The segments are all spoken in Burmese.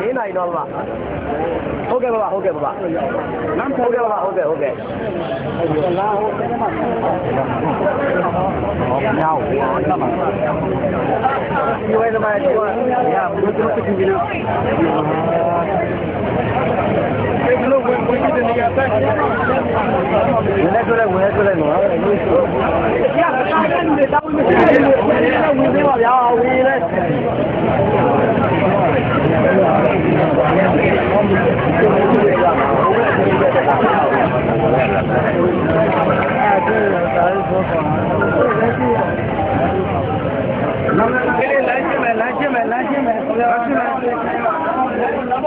လေးနိုင်တော့ပါဟုတ်ကဲ့ပါဟုတ်ကဲ့ပါလမ်းဟုတ်ကဲ့ပါဟုတ်ကဲ့ဟုတ်ကဲ့လာဟုတ်ကဲ့ပါဟောညောင်းတော့ပါဒီဝဲသမားတို့ရဘုရားတခုကြီးနော်ဒီလိုဝင်ဝင်တဲ့နေရာတက်ဝင်နေကြတယ်ဝင်နေကြတယ်နော်ရပါတာလည်းတောင်းနေတယ်ဝင်နေပါဗျာဝင်လေ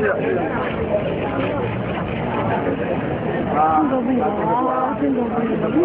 的，是的。啊，这个不行啊，这个不，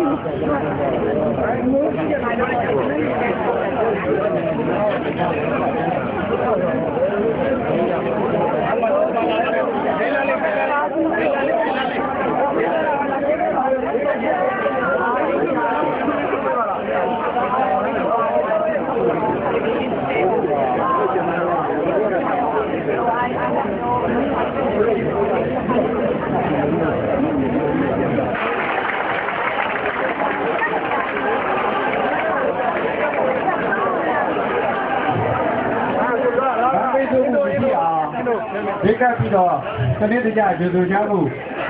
ဒီကပ်ပြီးတော့စနစ်တကျကျေစုကြမှု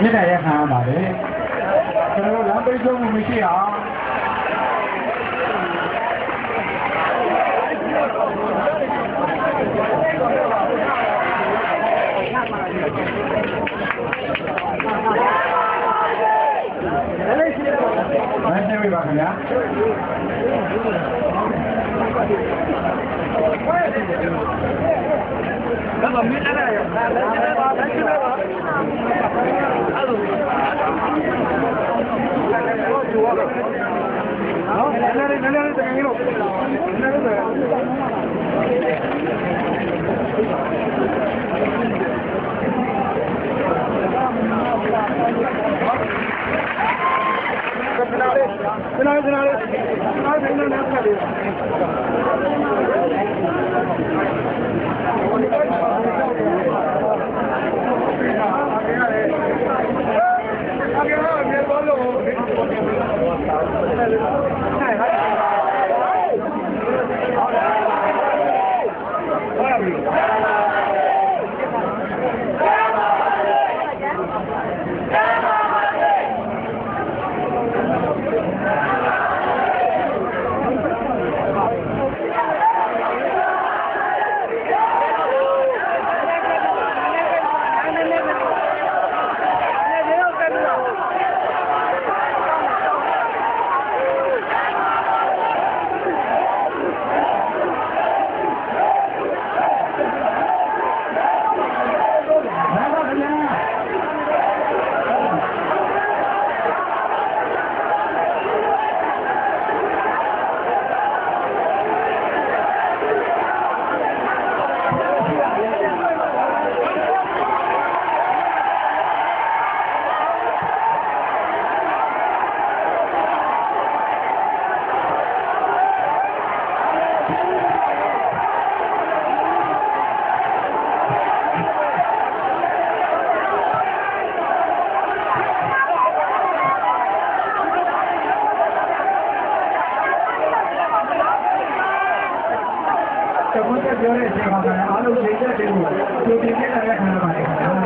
မြင့်တဲ့ရခံရပါတယ်ကျွန်တော်တို့လမ်းပေးသူမှုမရှိအောင်လည်းရှင်းတော့လမ်းရှင်းပြပါခင်ဗျာ எல்லாரும் நல்லா இருக்காங்களோ பின்னாடி பின்னாடி பின்னாடி பின்னாடி ပြောတဲ့အချိန်မှာအားလုံးချိန်ချက်တွေကိုဒီဒီနဲ့လည်းခံရပါတယ်